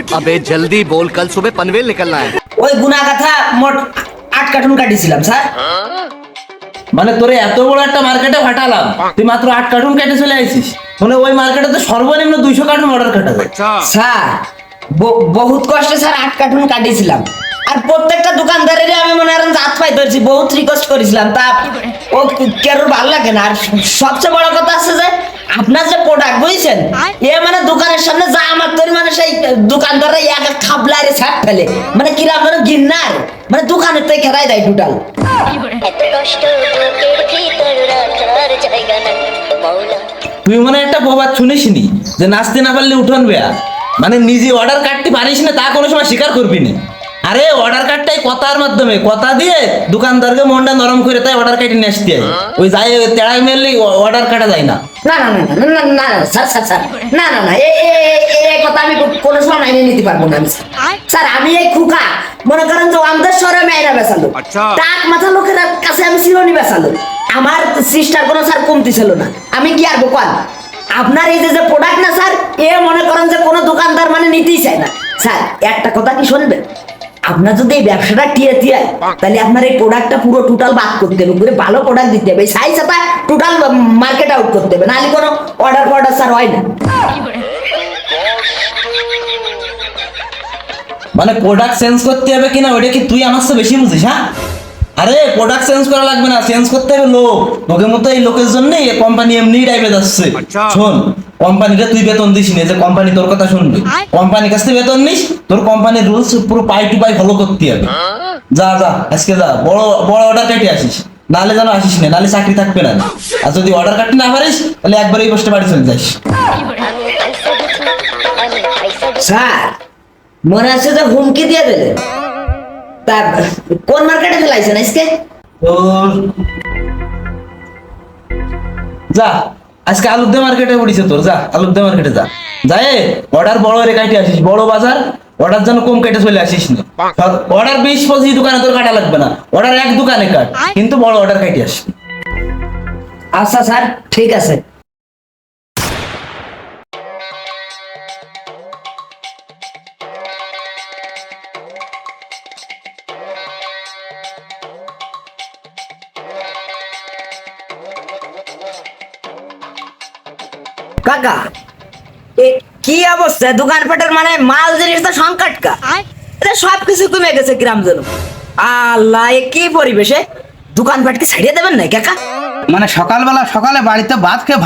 अबे जल्दी बोल कल सुबह पनवेल निकलना है ওই গুনা কথা মোট আট কার্টুন কাটিয়েছিলাম স্যার মানে তোরে এত বড় একটা মার্কেটে ফাটালাম তুই মাত্র আট কার্টুন কেটে চলে আইছিস মানে ওই মার্কেটে তো সর্বনিম্ন দুইশো কার্টুন অর্ডার কাটা যায় স্যার ব- বহুত কষ্টে স্যার আট কার্টুন কাটিয়েছিলাম আর প্রত্যেকটা দোকানদারেরই আমি মনে করেন হাত পাই ধরছি বহুত রিকোয়েস্ট করেছিলাম তা ও কেরোর ভালো লাগে না আর সবচেয়ে বড় কথা আছে যে আপনার যে প্রোডাক্ট বুঝছেন? এ মানে দোকানের সামনে যা আমার তৈরি মানে সেই দোকানদাররা এক এক খাবলারে ছাড় ফেলে। মানে কিরাম যেন গিন্নার? মানে দোকানের থেকে খেলাই দেয় টোটাল এত কষ্ট বুকের ভিতর রাখার জায়গা নাই মৌলা। তুই মানে একটা প্রবাদ শুনিস নি যে নাচতে না পারলে উঠোন বেয়া। মানে নিজে অর্ডার কাটতে পারিস না তা কোনো সময় স্বীকার করবি না। আরে অর্ডার কার্ডটাই কথার মাধ্যমে। কথা দিয়ে দোকানদারকে মনটা নরম করে তাই অর্ডার কার্ডে নিয়ে আসতে ওই যাই তেড়াই মেললে অর্ডার কাটা যায় না। না না না না না না স্যার স্যার স্যার। না না না এই কথা আমি কোনো সময় নিতে পারব না স্যার। আমি এই খুকা। মনে করেন যে আমাদের শহরে মেয়েরা বেসালো। আচ্ছা। টাক মাথা লোকের কাছে আমি বেসালো। আমার সিস্টার কোনো স্যার কমতি ছিল না। আমি কি আর বোকাল আপনার এই যে প্রোডাক্ট না স্যার এ মনে করেন যে কোনো দোকানদার মানে নিতেই চায় না। স্যার একটা কথা কি শুনবেন? আপনার যদি এই ব্যবসাটা টিয়ে টিয়ে তাহলে আপনার এই প্রোডাক্টটা পুরো টোটাল বাদ করতে হবে। পুরো ভালো প্রোডাক্ট দিতে হবে। সাইজ আপনার টোটাল মার্কেট আউট করতে হবে। নাহলে কোনো অর্ডার ফর্ডার স্যার হয় না। মানে প্রোডাক্ট চেঞ্জ করতে হবে কিনা ওইটা কি তুই আমার সাথে বেশি বুঝিস হ্যাঁ? আরে প্রোডাক্ট চেঞ্জ করা লাগবে না চেঞ্জ করতে হবে লোক। লোকের মতো এই লোকের জন্য এই কোম্পানি এমনি টাইপে যাচ্ছে শোন কোম্পানিকে তুই বেতন দিস নি যে কোম্পানি তোর কথা শুনবে। কোম্পানির কাছ থেকে বেতন নিস তোর কোম্পানির রুলস পুরো পাই টু পাই ফলো করতে হবে। যা যা আজকে যা বড় বড় অর্ডার কেটে আসিস। নাহলে যেন আসিস না নাহলে চাকরি থাকবে না আর যদি অর্ডার কাটতে না পারিস তাহলে একবার এই বসতে বাড়ি চলে যাস। স্যার মনে আছে যে হুমকি দিয়ে দিলেন তা কোন মার্কেটে ফেলাইছেন আজকে? তোর যা আজকে আলুদ্দে মার্কেটে উঠিছে তোর যা আলুদ্দে মার্কেটে যা। যায় অর্ডার বড় রে কাটে আসিস বড় বাজার অর্ডার যেন কম কেটে চলে আসিস না। অর্ডার বিশ পঁচিশ দোকানে তোর কাটা লাগবে না। অর্ডার এক দোকানে কাট কিন্তু বড় অর্ডার কাটে আসবি। আচ্ছা স্যার ঠিক আছে। কাকা এ কি অবস্থা? দোকানপাটের মানে মাল জিনিস তো সংকট কা? এটা সব কিছু কমে গেছে গ্রাম যেন আল্লাহ এ কি পরিবেশে? দোকানপাটকে ছাড়িয়ে দেবেন না কাকা? মানে সকালবেলা সকালে বাড়িতে ভাত খেয়ে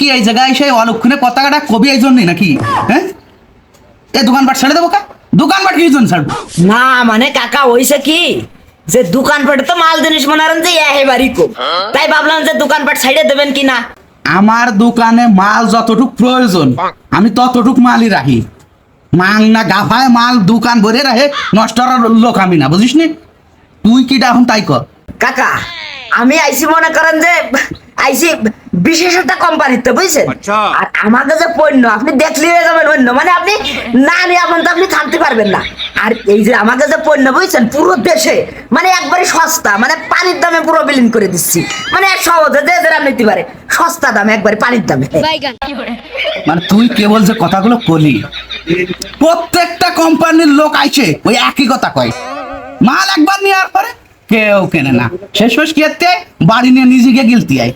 কি এই জায়গায় সেই অলক্ষণে পতাকাটা কবি এই জন্যই নাকি? হ্যাঁ? এই দোকানপাট ছেড়ে দেবো কা? দোকানপাট কি জন্য ছাড়বো? না মানে কাকা হইছে কি? যে দোকানপাটে তো মাল জিনিস মনে যে একেবারেই কম। তাই ভাবলাম যে দোকানপাট ছাড়িয়ে দেবেন কি না? আমার দোকানে মাল যতটুক প্রয়োজন আমি ততটুক মালই রাখি। মাল না গাফায় মাল দোকান ভরে রাখে নষ্ট করার লোক আমি না বুঝিস নি তুই কিটা এখন তাই কর। কাকা আমি আইসি মনে করেন যে আইসি বিশেষ একটা কোম্পানিতে বুঝছেন আর আমাকে যে পণ্য আপনি দেখলে হয়ে যাবেন অন্য। মানে আপনি না নিয়ে আপনি তো আপনি থাকতে পারবেন না। আর এই যে আমাকে যে পণ্য বুঝছেন পুরো দেশে মানে একবারে সস্তা মানে পানির দামে পুরো বিলীন করে দিচ্ছি। মানে সহজে যে যেটা নিতে পারে সস্তা দামে একবারে পানির দামে। মানে তুই কেবল যে কথাগুলো কলি প্রত্যেকটা কোম্পানির লোক আইছে ওই একই কথা কয়। মাল একবার নেওয়ার পরে কেউ কেনে না। শেষ শেষ কি বাড়ি নিয়ে নিজেকে গিলতি আয়।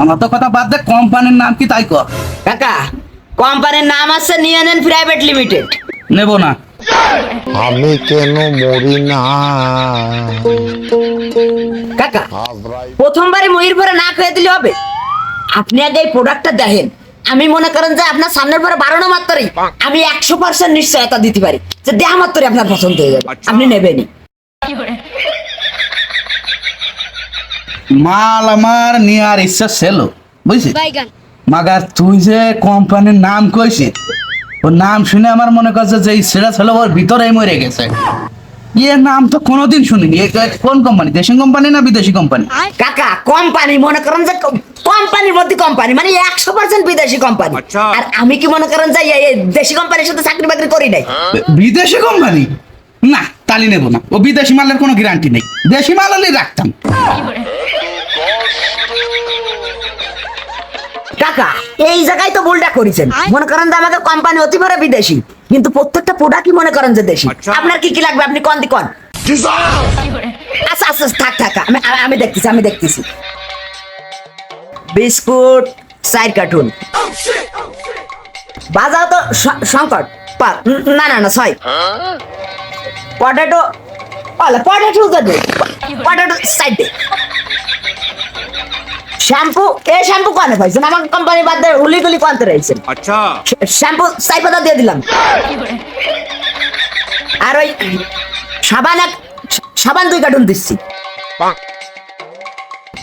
আমার তো কথা বাদ দে কোম্পানির নাম কি তাই কর। কাকা কোম্পানির নাম আছে নিয়ানেন প্রাইভেট লিমিটেড। নেব না। আমি কেন মরি না? কাকা প্রথমবারই ময়ূর ভরে না খেয়ে দিলে হবে। আপনি আগে এই প্রোডাক্টটা দেখেন। আমি মনে করেন যে আপনার সামনের পরে বারো মাত্রই আমি একশো পার্সেন্ট নিশ্চয়তা দিতে পারি। যে দেহা মাত্রই আপনার পছন্দ হয়ে যাবে। আপনি নেবেনই। মাল আমার নেওয়ার ইচ্ছা ছিল বুঝছিস? মাগার তুই যে কোম্পানির নাম কইছিস ওর নাম শুনে আমার মনে করছে যে এই ছেলে ওর ভিতরেই মরে গেছে। ইয়ে নাম তো কোনোদিন শুনিনি কোন কোম্পানি দেশি কোম্পানি না বিদেশি কোম্পানি? কাকা কোম্পানি মনে করেন যে কোম্পানির মধ্যে কোম্পানি মানে একশো পার্সেন্ট বিদেশি কোম্পানি। আর আমি কি মনে করেন যে দেশি কোম্পানির সাথে চাকরি বাকরি করি নাই? বিদেশি কোম্পানি? না তালি নেব না। ও বিদেশি মালের কোনো গ্যারান্টি নেই। দেশি মাল হলেই রাখতাম। কাকা এই জায়গায় তো ভুলটা করেছেন। মনে করেন যে আমাকে কোম্পানি অতি বিদেশি। কিন্তু প্রত্যেকটা প্রোডাক্টই মনে করেন যে দেশি। আপনার কি কি লাগবে? আপনি কোন দি কোন? আচ্ছা আচ্ছা থাক থাক আমি আমি- দেখতেছি আমি দেখতেছি। বিস্কুট সাইড কার্টুন বাজাও তো সংকট। পা না না না ছয় পটেটো অলে পটেটো দে পটেটো সাইড দে শ্যাম্পু এ শ্যাম্পু কানে পাইছেন? আমার কোম্পানি বাদ দিয়ে হুলি গুলি কানতে রয়েছেন শ্যাম্পু সাই পাতা দিয়ে দিলাম। আর ওই সাবান এক সাবান দুই কার্টুন দিচ্ছি।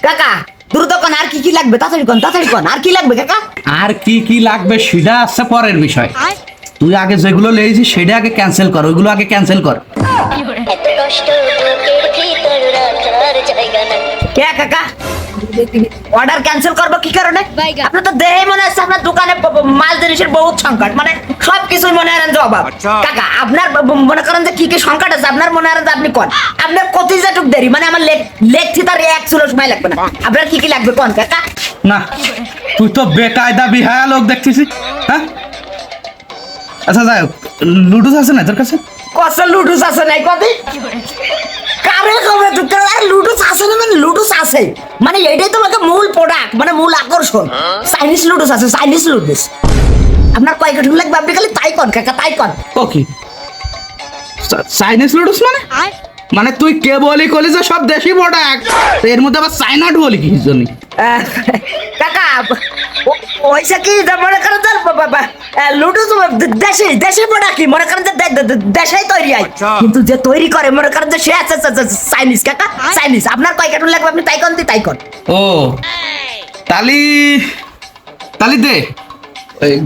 কাকা দ্রুত কোন আর কি কি লাগবে? তাড়াতাড়ি কোন তাড়াতাড়ি কোন আর কি লাগবে কাকা? আর কি কি লাগবে সেটা আসছে পরের বিষয়। তুই আগে যেগুলো লেগেছিস সেটা আগে ক্যান্সেল কর ওইগুলো আগে ক্যান্সেল কর। এত কষ্ট বুকের ভিতর রাখার জায়গা নাই। কে কাকা? অর্ডার ক্যান্সেল করব কি কারণে? আপনার তো দেহে মনে হচ্ছে আপনার দোকানে মাল জিনিসের বহুত সংকট। মানে সব কিছুই মনে হয় যে অভাব। কাকা আপনার মনে করেন যে কি কি সংকট আছে? আপনার মনে হয় যে আপনি কোন? আপনার কত যেটুক দেরি মানে আমার লেখ লেখ থিতার এক চুলো সময় লাগবে না। আপনার কি কি লাগবে কোন কাকা? না তুই তো বেকায়দা বিহায়া লোক দেখতেছি হ্যাঁ? আচ্ছা যাই হোক লুডুস আছে না তোর কাছে? কত লুডুস আছে নাই কদি? কারে কবে তো তোর আর লুডুস আছে না মানে লুডুস আছে। মানে এটাই তোমাকে মূল প্রোডাক্ট মানে মূল আকর্ষণ। চাইনিজ লুডুস আছে চাইনিজ লুডুস। আপনার কয় কাঠুন লাগবে? আপনি খালি তাই কন কাকা তাই কন ওকে চাইনিজ লুডুস মানে? মানে তুই কে বলি কলি যে সব দেশি প্রোডাক্টের মধ্যে আবার চাইনাট বলি কি জন্য? কাকা ওইসা কি মনে করেন আহ, লুডুস দেশি দেশি প্রোডাক্ট কি মনে করেন দেশেই তৈরি হয়। কিন্তু যে তৈরি করে মনে করেন যে সে আছে চাইনিজ কাকা চাইনিজ আপনার কয় কার্টুন লাগবে? আপনি তাই কন তাই কন ও তালি তালি দে।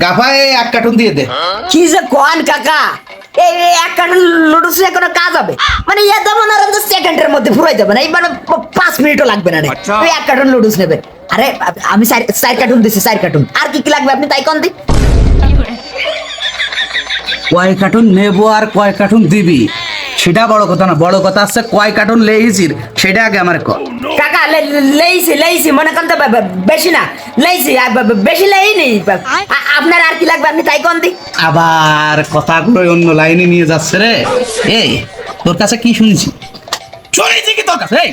গাফায় এক কার্টুন দিয়ে দে। কি যে কোন কাকা এই এক কার্টুন লুডুস নিয়ে কোনো কাজ হবে? মানে ইয়ে দেবো না সেকেন্ডের মধ্যে ফুরাই দেবে না এই মানে পাঁচ মিনিটও লাগবে না রে। তুই এক কার্টুন লুডুস নেবে আরে আমি সাইড কার্টুন দিচ্ছি চার কার্টুন। আর কি কি লাগবে আপনি তাই কন দি। কয় কার্টুন নেব আর কয় কার্টুন দিবি? সেটা বড় কথা না বড় কথা আছে কয় কার্টুন লেগেছিস সেটা আগে আমার কর। কাকা লেইছি লেইছি মনে করেন তো বেশি না। লেইছি বেশি লেইনি আ- আপনার আর কি লাগবে আপনি তাই কন দি। আবার কথাগুলো অন্য লাইনে নিয়ে যাচ্ছে রে। এই তোর কাছে কি শুনছি? শুনেছি কি তোর কাছে? এই?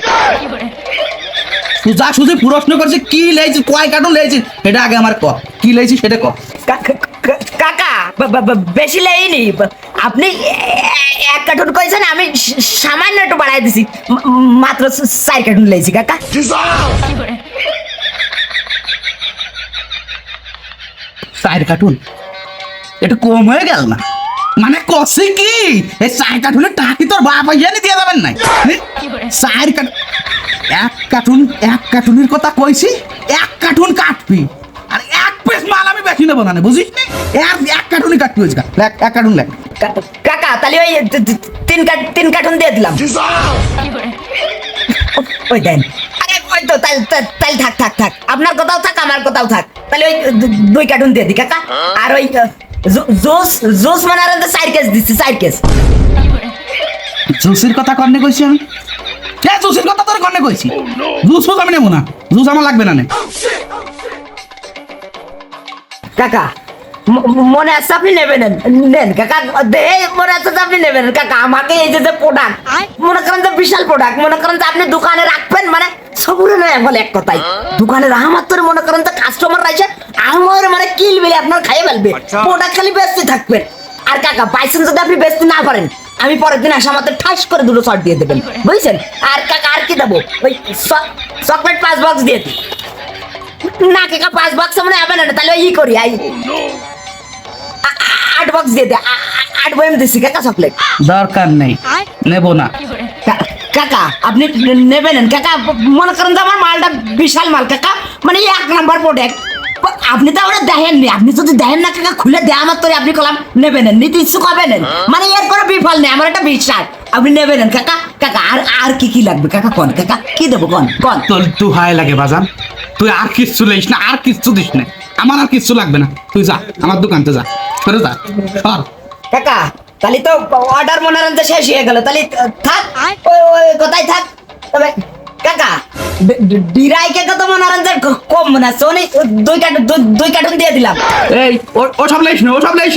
তুই যা শুধু প্রশ্ন করছিস কি লেগেছিস কয় কার্টুন লেগেছিস সেটা আগে আমার ক। কি লেগেছিস সেটা ক। কাকা বেশি লেইনি আপনি এক কার্টুন কইছেন আমি সামান্য একটু বাড়াই দিছি। মাত্র চার কার্টুন লেইছি কাকা। চার কার্টুন? এটা কম হয়ে গেল না? মানে কষে কি? এই চার কার্টুনের টাকি তোর বাপ জানি দিয়ে যাবেন নাই? হ্যাঁ? চার কার্টুন এক কার্টুন এক কার্টুনের কথা কইছি এক কার্টুন কাটবি। আর এক পিস মাল আমি বেশি নেব না বুঝিস নি? এক এক কার্টুনই কাটবি লেখ এক কার্টুন লেখ। কাকা তাহলে ওই তিন তিন কার্টুন দিয়ে দিলাম। ওই দেন। আরে ওই তো তাহলে থাক থাক থাক। আপনার কথাও থাক আমার কথাও থাক। তাহলে ওই দুই কার্টুন দিয়ে দি কাকা। আর ওই জুস জুস মানে আর চার কেস দিচ্ছি চার কেস জুসের কথা কর্নে কইছি আমি? হ্যাঁ জুসের কথা তোর কর্নে কইছি? জুস ফুস আমি নেব না। জুস আমার লাগবে না নে। কাকা মনে আছে আপনি নেবেন? নেন কাকা মনে আছে আপনি নেবেন। কাকা আমাকে এই যে প্রোডাক্ট মনে করেন যে বিশাল প্রোডাক্ট মনে করেন যে আপনি দোকানে রাখবেন মানে সবুরে এক কথাই। দোকানে আমার তোর মনে করেন যে কাস্টমার আমার মানে কিল বিলে আপনার খাইয়ে ফেলবে। প্রোডাক্ট খালি বেচতে থাকবেন। আর কাকা বাইসেন যদি আপনি বেচতে না পারেন আমি পরের দিন আসা আমাদের ঠাস করে দুটো শর্ট দিয়ে দেবেন। বুঝছেন? আর কাকা আর কি দেবো? ওই চকলেট পাঁচ বক্স দিয়ে দিই। না কাকা পাঁচ বক্স মনে হবে না তাহলে ই করি আই। আট বক্স দিয়ে দে আট বয়ম দিছি কাকা চকলেট দরকার নেই নেব না। কাকা আপনি নেবেন কাকা মনে করেন যে আমার মালটা বিশাল মাল কাকা। মানে এক নাম্বার প্রোডাক্ট আপনি তো আমরা দেখেননি। আপনি যদি দেখেন না কাকা খুলে দেয় আমার তোরে আপনি কলাম নেবেন নিতে ইচ্ছুক হবেন না। মানে এর কোনো বিফল নেই। আমার একটা বিশ্বাস। আপনি নেবেন কাকা। কাকা আর আর কি কি লাগবে? কাকা কন? কাকা কি দেবো কন? কোন? তোর তুই হায় লাগে বাজান। তুই আর কিচ্ছু লইস না আর কিচ্ছু দিস না। আমার আর কিচ্ছু লাগবে না। তুই যা আমার দোকানতে যা। করে যা। কাকা তাহলে তো অর্ডার মনে হয় শেষ হয়ে গেল। তাহলে থাক কোথায় থাক। তবে কাকা ডিরাই কেকে তো মনে হয় কম মনে সোনি, দুই কার্টুন, দুই- কার্টুন দিয়ে দিলাম। এই, ও- সব লাইস না, ও সব লাইস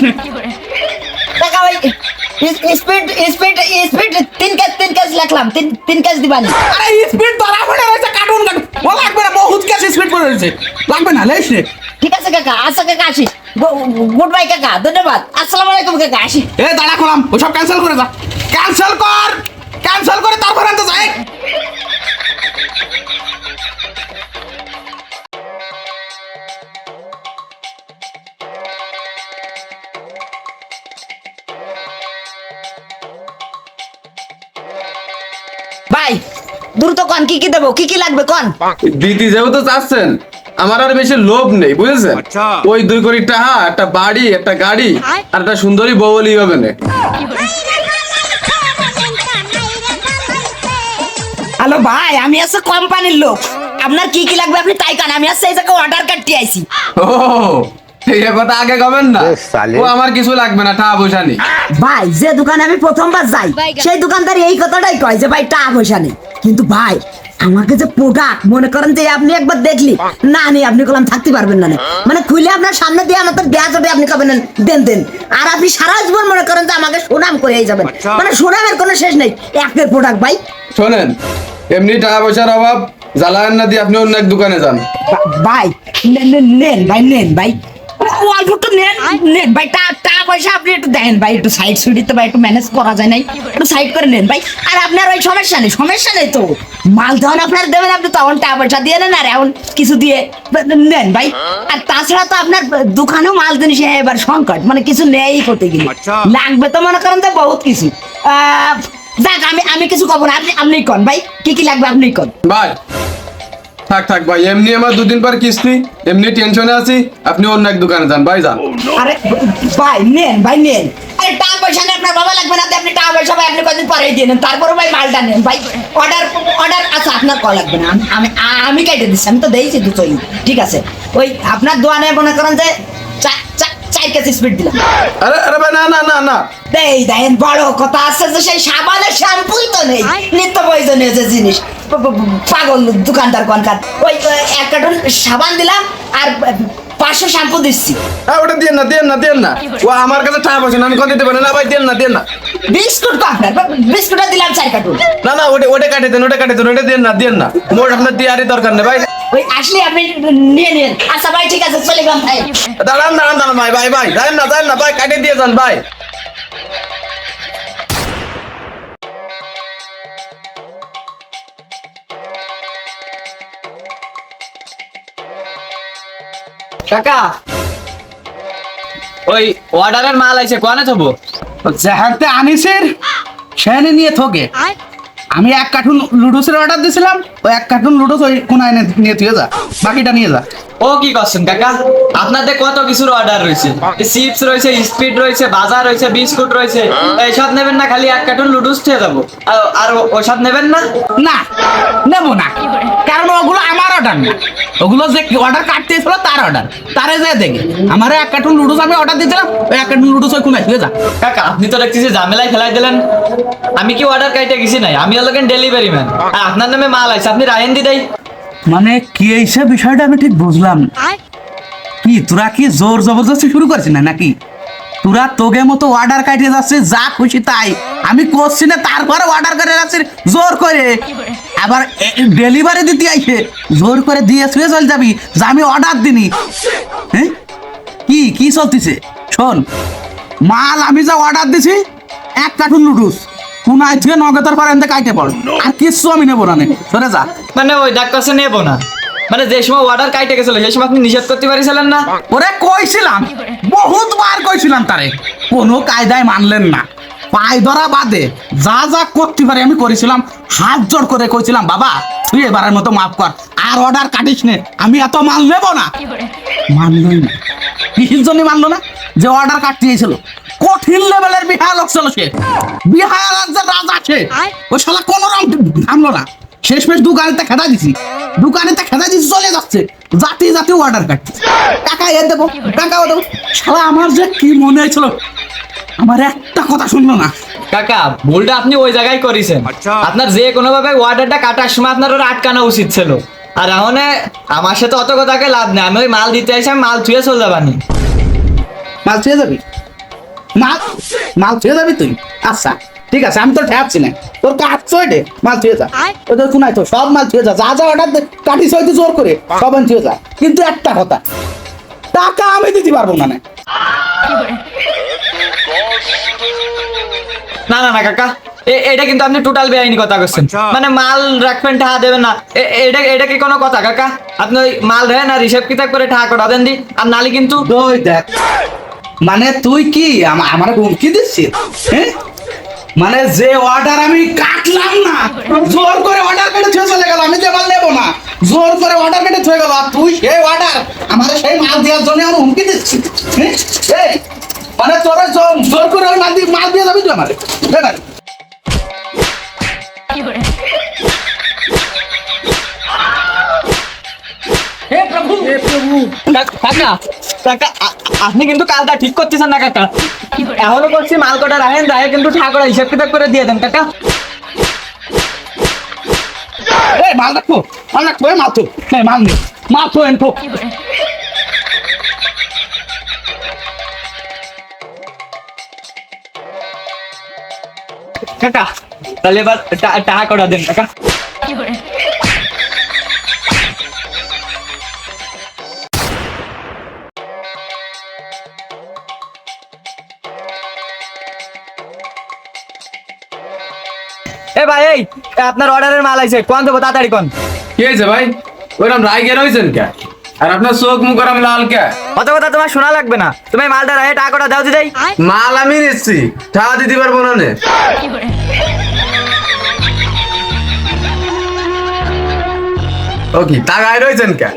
স্পিড স্পিড স্পিড তিন কেজ তিন কেজ তিন তিন কেজ দিবানি। আরে স্পিড ধরা পড়ে রয়েছে কার্টুন ও লাগবে না বহুত ক্যাশ স্পিড পড়ে রয়েছে লাগবে না লাইস রে। ঠিক আছে কাকা আচ্ছা কাকা আসি। গুড বাই কাকা ধন্যবাদ। আসসালামু আলাইকুম কাকা আসি। এ দাঁড়া করলাম ওসব ক্যান্সেল করে দা ক্যান্সেল কর! কন কি কি দেবো? কি কি লাগবে কন? দিদি যেহেতু চাচ্ছেন আমার আর বেশি লোভ নেই বুঝেছেন? ওই দুই কোটি টাকা একটা বাড়ি একটা গাড়ি আর একটা সুন্দরী বউলি হবে না। হ্যালো ভাই আমি আছে কোম্পানির লোক। আপনার কি কি লাগবে আপনি তাই কান আমি আছে এই জায়গায় অর্ডার কাটতে আইছি। ও এই কথা আগে কবেন না। ও আমার কিছু লাগবে না টাকা পয়সা নেই ভাই যে দোকানে আমি প্রথমবার যাই সেই দোকানদার এই কথাটাই কয় যে ভাই টাকা পয়সা নেই কিন্তু ভাই আমাকে যে প্রোডাক্ট মনে করেন যে আপনি একবার দেখলি না আপনি কলাম থাকতে পারবেন না মানে খুলে আপনার সামনে দিয়ে আমার তো দেয়া যাবে আপনি কবেন দেন দেন। আর আপনি সারা জীবন মনে করেন যে আমাকে সুনাম করে যাবেন। মানে সুনামের কোনো শেষ নেই একের প্রোডাক্ট ভাই। শোনেন এমনি টাকা পয়সার অভাব জ্বালায়েন না দিয়ে আপনি অন্য এক দোকানে যান। ভাই নেন ভাই নেন ভাই। অল্প একটু নেন নেন। ভাই টা- টাকা পয়সা আপনি একটু দেন। ভাই একটু সাইড সুইডিতে ভাই একটু ম্যানেজ করা যায় নাই। একটু সাইড করে নেন ভাই। আর আপনার ওই সমস্যা নেই সমস্যা নেই তো। মাল যখন আপনার দেবেন আপনি তখন টাকা পয়সা দিয়ে নেন আর এখন কিছু দিয়ে নেন ভাই। আর তাছাড়া তো আপনার দোকানেও মাল জিনিস এবার সংকট। মানে কিছু নেই করতে গেলে। লাগবে তো মনে করেন তো বহুত কিছু। আহ, যাক আমি আমি কিছু কব না। আপনি আপনি কন ভাই। কি কি লাগবে আপনি কন। ভাই থাক থাক ভাই, এমনি আমার দুদিন পর কিস্তি, এমনি টেনশনে আছি, আপনি অন্য এক দোকানে যান, ভাই যান। আরে, ভাই, নেন ভাই, নেন। আরে, টাকা পয়সা নেই আপনার বাবা লাগবে না, আপনি টাকা পয়সা, ভাই, আপনি কদিন পরে দিয়ে নেন। তারপরে ভাই, মালটা নেন। ভাই অর্ডার অর্ডার আচ্ছা আপনার কল লাগবে না। আমি আমি কেটে দিচ্ছি, আমি তো দিয়েছি দুটোই। ঠিক আছে? ওই, আপনার দোয়ানে মনে করেন যে চা- চার কেজি স্পিড দিলাম। আরে আরে ভাই না না না না। দেই দেন বড় কথা আছে যে সেই সাবানের শ্যাম্পুই তো নেই। নিত্য প্রয়োজনীয় যে জিনিস। পাগল দোকানদার কনকার ওই ওই এক কার্টন সাবান দিলাম আর পাঁচশো শ্যাম্পু দিচ্ছি। ওটা দিয়ে না দিয়ে না দিয়ে না। ও আমার কাছে টাকা পয়সা না, আমি কত দিতে পারি? না ভাই দিয়ে না দিয়ে না। বিস্কুট তো আপনার বিস্কুটটা দিলাম চার কার্টুন। না না ওটা ওটা কাটে দেন ওটা কাটে দেন ওটা দিয়ে না না। মোট আপনার দিয়ে দরকার নেই ভাই। ওই আসলে আপনি নিয়ে নিন। আচ্ছা ভাই ঠিক আছে চলে গেলাম ভাই। দাঁড়ান দাঁড়ান দাঁড়ান ভাই ভাই ভাই যান না যান না ভাই কাটে দিয়ে যান ভাই। কাকা ওই অর্ডারের মাল আইছে কোয়ানে থবো? যেহাতে আনিসের সেখানে নিয়ে থকে। আমি এক কার্টুন লুডোসের অর্ডার দিয়েছিলাম ওই এক কার্টুন লুডোস ওই কোনায় নিয়ে তুই যা বাকিটা নিয়ে যা। ও কি করছেন কাকা? আপনাদের কত কিছুর অর্ডার রয়েছে? চিপস রয়েছে স্পিড রয়েছে বাজার রয়েছে বিস্কুট রয়েছে। এইসব নেবেন না খালি এক কার্টুন লুডুস খেয়ে যাব। আর- ওসব নেবেন না? না নেব না। কারণ ওগুলো আমার অর্ডার না। ওগুলো যে অর্ডার কাটতে ছিল তার অর্ডার তারে যে দেখে আমার এক কার্টুন লুডুস আমি অর্ডার দিয়েছিলাম ওই এক কার্টুন লুডুস ওই কোনায় যা। কাকা আপনি তো দেখতেছি ঝামেলায় খেলাই দিলেন। আমি কি অর্ডার কাইটে গেছি নাই? আমি হলো ডেলিভারি ম্যান আপনার নামে মাল আছে আপনি রায়ন দি দেই। মানে কি এইসব বিষয়টা আমি ঠিক বুঝলাম? কি তোরা কি জোর জবরদস্তি শুরু করছিস না নাকি? তোরা তোকে মতো অর্ডার কাটিয়ে যাচ্ছিস যা খুশি তাই। আমি করছি না তারপরে অর্ডার করে যাচ্ছিস জোর করে। আবার ডেলিভারি দিতে আইছে জোর করে দিয়ে শুয়ে চল যাবি যে আমি অর্ডার দিনি। হ্যাঁ? কি কি চলতিছে? শোন মাল আমি যা অর্ডার দিছি এক কার্টুন লুডুস কোনায় থেকে নগদের পর এনতে কাইটে পড়। আর কিছু আমি নেব না নে। সরে যা। মানে ওই ডাক কাছে নেব না। মানে যে সময় অর্ডার কাইটে গেছিল সেই সময় আপনি নিষেধ করতে পারিছিলেন না? ওরে কইছিলাম বহুত বার কইছিলাম তারে। কোনো কায়দায় মানলেন না। পায়ে ধরা বাদে যা যা করতে পারি আমি করেছিলাম হাত জোর করে কইছিলাম বাবা তুই এবারের মতো মাফ কর আর অর্ডার কাটিস নে আমি এত মাল নেব না। মানলই না। কিসের জন্য মানলো না যে অর্ডার কাটতে দিয়েছিল কঠিন লেভেলের বিহার লোক ছিল সে। বিহার রাজ্যের রাজা সে ওই শালা কোনো রকম থামলো না। শেষমেশ দোকানেতে খেদা দিছি। দোকানেতে খেদা দিছি চলে যাচ্ছে। জাতি জাতি অর্ডার কাটছে। টাকা এ দেবো টাকাও দেবো। শালা আমার যে কি মনে হয়েছিল আমার একটা কথা শুনলো না। কাকা ভুলটা আপনি ওই জায়গায় করেছেন। আপনার যে কোনো ভাবে অর্ডারটা কাটার সময় আপনার ওরা আটকানো উচিত ছিল। আর এখন আমার সাথে অত কথাকে লাভ নেই। আমি ওই মাল দিতে আসি আমি মাল থুয়ে চলে যাবানি। মাল ছুঁয়ে যাবি? মাল? মাল ছুঁয়ে যাবি তুই? আচ্ছা ঠিক আছে আমি তো ঠেপছি না তোর কাজ চলে মাল ছুঁয়ে যা। ওই তো শুনাই তো সব মাল ছুঁয়ে যা। যা যা অর্ডার দে। কাটিস হয়তো জোর করে সব ছুঁয়ে যা। কিন্তু একটা কথা টাকা আমি দিতে পারব না না। না না না না কাকা এটা কিন্তু আপনি টোটাল বেআইনি কথা করছেন। মানে মাল রাখবেন টাকা দেবেন না। এটা এটা কি কোনো কথা কাকা? আপনি ওই মাল দেন আর হিসাব কিতাব করে টাকা কটা দেন দি। আর নালি কিন্তু ওই দেখ। মানে তুই কি? আমা- আমার হুমকি দিচ্ছিস? হ্যাঁ? মানে যে অর্ডার আমি কাটলাম না জোর করে অর্ডার কেটে ছুঁয়ে চলে গেল। আমি যে মাল নেব না জোর করে অর্ডার কেটে ছুঁয়ে গেল। আর তুই সেই অর্ডার আমার সেই মাল দেওয়ার জন্য আমার হুমকি দিচ্ছিস হ্যাঁ? এই, মানে তোরা জোর জোর করে ওই মাল দিয়ে মাল দিয়ে যাবি তুই আমার এবার কা- কাকা কাকা আ- আপনি কিন্তু কালটা ঠিক করতেছেন না কাকা এখনও করছি মাল কটা রাখেন রাখে কিন্তু টাকা কটা হিসাব কিতাব করে দিয়ে দেন কাকা এই মাল রাখব মাল রাখব এই মাল তো এই মাল নে মাল তো এনঠো কাকা, তাহলে এবার টা- টাকা কটা দেন, কাকা। এ ভাই, এই আপনার অর্ডারের মাল আছে কোন দেবো, তাড়াতাড়ি কোন? কি হয়েছে ভাই? ওইরকম রায় গের হয়েছেন কে? আর আপনার চোখ মুখ ওরম লাল কে? অত কথা তোমার শোনা লাগবে না। তুমি মালটা রাখে টাকা কটা দাও দিদাই মাল আমি নিচ্ছি। টাকা দিতে পারব না নে। ও টাকায় রয়েছেন কে?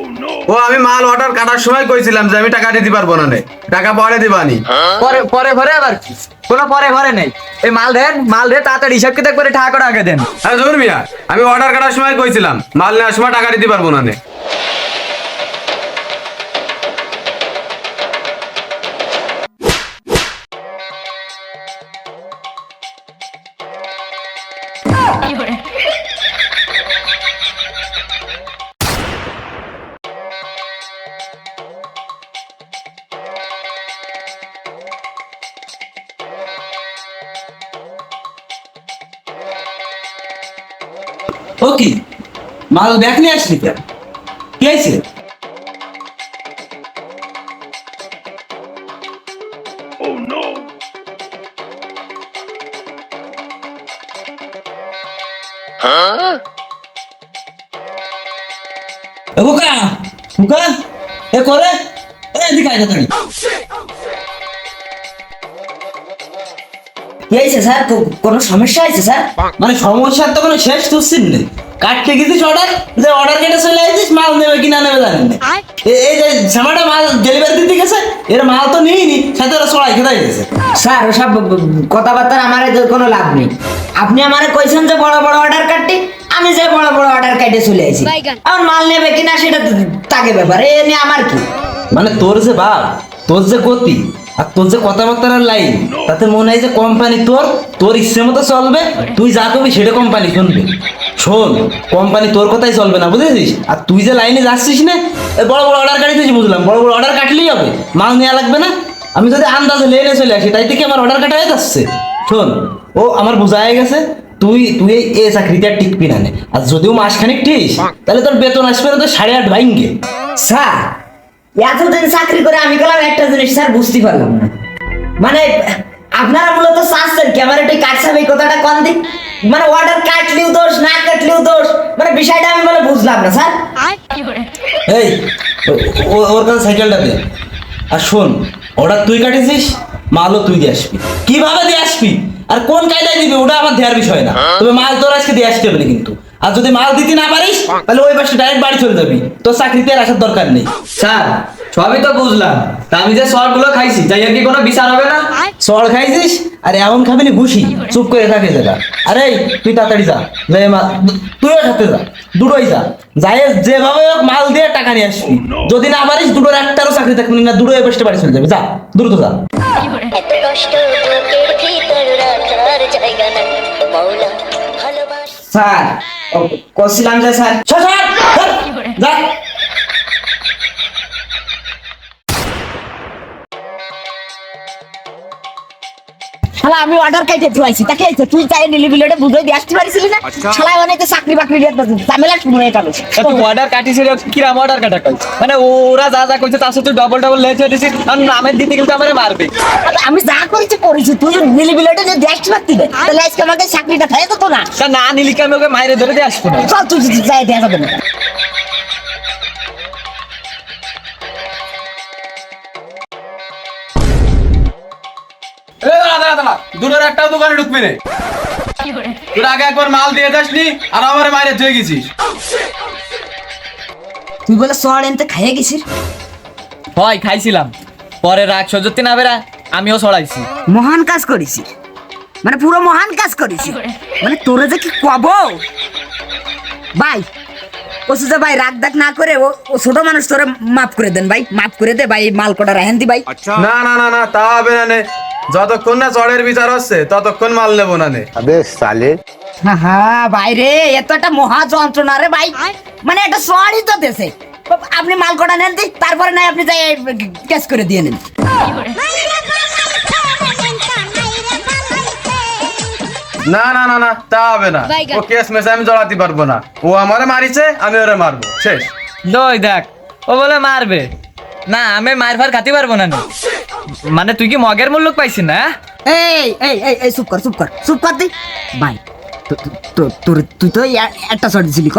ও আমি মাল অর্ডার কাটার সময় কইছিলাম যে আমি টাকা দিতে পারব না নে। টাকা পরে দিবানি। পরে পরে পরে আবার কি? কোনো পরে পরে নেই। এই মাল দেন মাল দিয়ে তাড়াতাড়ি হিসাব কিতাব করে টাকা আগে দেন। হ্যাঁ জহুর মিয়া আমি অর্ডার কাটার সময় কইছিলাম মাল নেওয়ার সময় টাকা দিতে পারব না নে। মাল ব্যাগ নিয়ে আসলি কেন? কি আছে খোকা এ করে এ এদিকে আয় তাড়াতাড়ি কি হয়েছে স্যার? কো- কোনো সমস্যা হয়েছে স্যার? মানে সমস্যার তো কোনো শেষ তুচ্ছিন নেই কাটতে গেছিস অর্ডার যে অর্ডার কেটে চলে আসিস মাল নেবে কিনা নেবে জানেন এই যে জামাটা মাল ডেলিভারি দিতে গেছে এর মাল তো নিইনি সাথে ওরা সবাই খেদাই গেছে। স্যার ওসব কথাবার্তার আমার এদের কোনো লাভ নেই। আপনি আমারে কইছেন যে বড় বড় অর্ডার কাটতে আমি যে বড় বড় অর্ডার কাটে চলে আসি। এখন মাল নেবে কিনা সেটা তাকে ব্যাপার এ নিয়ে আমার কি? মানে তোর যে বাপ তোর যে গতি আর তোর যে কথাবার্তার লাইন তাতে মনে হয় যে কোম্পানি তোর তোর ইচ্ছে মতো চলবে, তুই যা করবি সেটা কোম্পানি শুনবে। শোন কোম্পানি তোর কথাই চলবে না, বুঝেছিস? আর তুই যে লাইনে যাচ্ছিস না বড় বড় অর্ডার কাটিছিস বুঝলাম। বড় বড় অর্ডার কাটলেই হবে, মাল নেওয়া লাগবে না। আমি যদি আন্দাজে লেনে চলে আসি, তাই থেকে আমার অর্ডার কাটা হয়ে যাচ্ছে? শোন, ও আমার বোঝা হয়ে গেছে, তুই তুই এই এ চাকরিতে আর টিকবি না। আর যদিও মাসখানিক ঠিস, তাহলে তোর বেতন আসবে না তো সাড়ে আট ভাইঙ্গে স্যার এতদিন চাকরি করে আমি গেলাম একটা জিনিস স্যার বুঝতে পারলাম না। মানে আপনারা মূলত চাচ্ছেন ক্যামেরাটি কাটছাবে এই কথাটা কন দিক মানে অর্ডার কাটলেও দোষ না কাটলেও দোষ। মানে বিষয়টা আমি বলে বুঝলাম না স্যার। এই ওর কাছে সাইকেলটা দে। আর শোন অর্ডার তুই কাটিছিস মালও তুই দিয়ে আসবি। কীভাবে দিয়ে আসবি? আর কোন কায়দায় দিবি? ওটা আমার দেওয়ার বিষয় না। তবে মাল তোর আজকে দিয়ে আসতে হবে কিন্তু। আর যদি মাল দিতে না পারিস তাহলে ওই পাশে ডাইরেক্ট বাড়ি চলে যাবি। তোর চাকরিতে আর আসার দরকার নেই। স্যার সবই তো বুঝলাম। তা আমি যে শর্টগুলো খাইছি তাই আর কি কোনো বিচার হবে না? চড় খাইছিস? আর এমন খাবি না ঘুষি। চুপ করে থাকে যেটা আরে তুই তাড়াতাড়ি যা। যাই মা তুইও সাথে যা। দুটোই যা। যাই যেভাবে হোক মাল দিয়ে টাকা নিয়ে আসবি। যদি না পারিস দুটোর একটারও চাকরি থাকবে না দুটো এ পাশে বাড়ি চলে যাবে। যা দ্রুত যা। এত কষ্ট বুকের ভিতর রাখার জায়গা নাই। মৌলা ভালোবাস। স্যার করছিলাম যে স্যার যা শালা আমি অর্ডার কাইটে থুয়াইছি তাকে এই তুই চাই নিলি বিলেটে বুঝাই দিয়ে আসতে পারিস না? শালা অনেকে চাকরি বাকরি দিয়ে ঝামেলা শুরু হয়ে গেল। তুই অর্ডার কিরাম অর্ডার কাটা কই মানে ওরা যা যা কইছে তার সাথে ডবল ডবল লেছে দিছিস আর নামের দিতে কিন্তু আমারে মারবে। আমি যা করেছি করেছি। তুই নিলি বিলেটে যে দিয়ে আসতে পারতি না তাহলে আজকে আমাকে চাকরিটা খাই তো না। তা না নিলি কি আমি ওকে মাইরে ধরে দিয়ে আসব না? চল তুই তুই যাই দেয়া যাবে না। দুটোর একটাও দোকানে ঢুকবি না। তোর আগে একবার মাল দিয়ে যাসনি আর আমার মায়ের ধুয়ে গেছিস। তুই বলে সর এনতে খাইয়ে গেছিস? হয় খাইছিলাম। পরে রাগ সহ্য না বেরা আমিও ছড়াইছি মহান কাজ করেছিস। মানে পুরো মহান কাজ করেছিস। মানে তোরে যে কি কব? ভাই ও সুজা ভাই রাগ ডাক না করে ও ও ছোট মানুষ তোরে মাফ করে দেন ভাই। মাফ করে দে ভাই মাল কটা রাহেন দি ভাই। না না না না তা হবে না নে। যতক্ষণ না চড়ের বিচার হচ্ছে ততক্ষণ মাল নেব না সালে। হ্যাঁ এ তো একটা মহা যন্ত্রণা রে ভাই। মানে একটা তো দেশে। আপনি মাল কটা নেন তারপরে আপনি যাই ক্যাশ করে দিয়ে নেন। না না না না তা হবে না। ও কেস মেসে আমি জড়াতে পারব না। ও আমারে মারিছে আমি ওরে মারবো। শেষ। দই দেখ ও বলে মারবে। না আমি মারফার খাতে পারব না না। মানে তুই কি মগের মূল্য পাইছিস না? এই এই এই এই চুপ কর চুপ কর চুপ কর দি ভাই তোর তুই তো একটা শর্ট দিছিলি ক?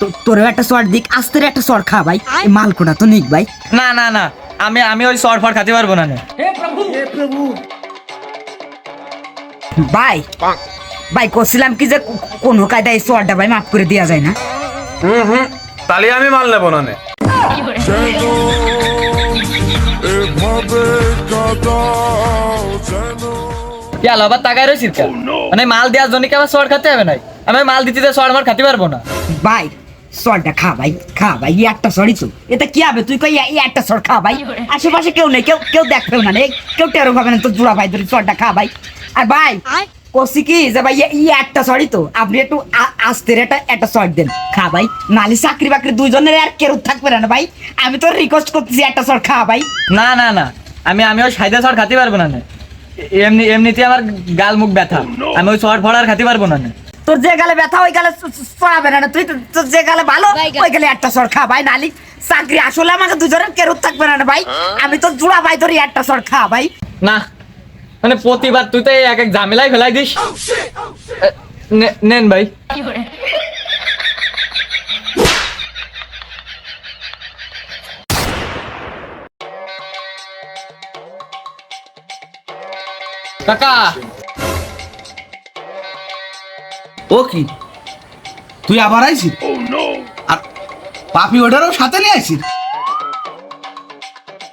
তো- তোরও একটা শর্ট দিক আস্তের একটা শর্ট খা ভাই। এই মাল কোটা তো নিক ভাই। না না না আমি আমি ওই শর্ট ফট খাতে পারব না নে। ভাই ভাই করছিলাম কি যে কোনো কায়দায় এই শর্টটা ভাই মাফ করে দেওয়া যায় না। হুম হুম তাহলে আমি মাল নেব না মানে মাল হবে আমি মাল খা ভাই খা ভাই কি হবে? তুই খা ভাই। আশেপাশে কেউ নেই, কেউ কেউ দেখবেও না কেউ টেরো পাবে না তো জোড়া ভাই ধরে শর্টটা খা ভাই। আর ভাই কষি কি? যে ভাই এই একটা শর্টই তো। আপনি একটু একটা একটা শর্ট দেন। খা ভাই। নালি চাকরি বাকরি দুইজনের আর কেউ থাকবে না ভাই। আমি তো রিকোয়েস্ট করতেছি একটা শর্ট খা ভাই। না না না। আমি আমি ওই সাইডে শর্ট খাতে পারব না এমনি এমনিতে আমার গাল মুখ ব্যথা। আমি ওই শর্ট ফড় আর খাতে পারব না নে। তোর যে গালে ব্যথা ওই গালে চড়াবে না তুই তো- তোর যে গালে ভালো ওই গালে একটা সর খা ভাই। নালি চাকরি আসলে আমাকে দুজনের কেরত থাকবে না ভাই। আমি তো জুড়া ভাই ধরি একটা সর খা ভাই। না মানে প্রতিবার তুই তো এক এক ঝামেলাই ফেলাই দিস। নেন ভাই। কাকা। ও কি? তুই আবার আইছিস? আর পাপি ওটারও সাথে নিয়ে আইছিস?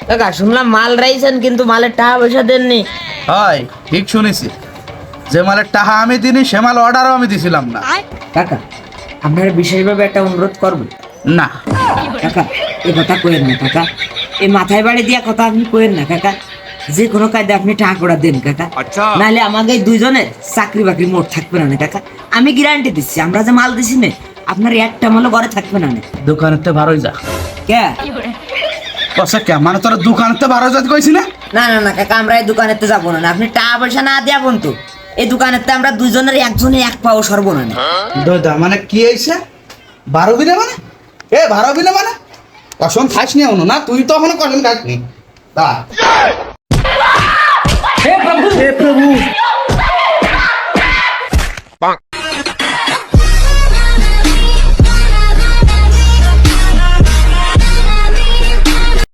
কাকা শুনলাম মাল রাইছেন কিন্তু মালের টাকা পয়সা দেননি। হয় ঠিক শুনেছি। যে মালের টাকা আমি দিনি সে মাল অর্ডারও আমি দিছিলাম না। কাকা আপনার বিশেষভাবে একটা অনুরোধ করব না। কাকা এ কথা কইেন না কাকা। এই মাথায় বাড়ি দিয়া কথা আপনি কইেন না কাকা। যে কোনো কায়দে আপনি টাকা করে দেন কাকা। নাহলে আমাকে এই দুইজনের চাকরি বাকরি মোট থাকবে না কাকা। আমি গ্যারান্টি দিচ্ছি আমরা যে মাল দিছি না আপনার একটা মালও ঘরে থাকবে না না। দোকানের তো ভালোই যা। কে? কসা কে? মানে তোর দোকানের তো ভালো যাতে কইছি না? না না না কাকা আমরা এই দোকানেতে যাব না। আপনি টাকা পয়সা না দিয়া বন্ধু এই দোকানেতে আমরা দুইজনের একজনে এক পাও সরবো না দাদা মানে কি হয়েছে বারো বিলে মানে? এ বারো বিলে মানে? কসম খাস নি না তুই তো এখনও কসম খাস নি। তা হে প্রভু।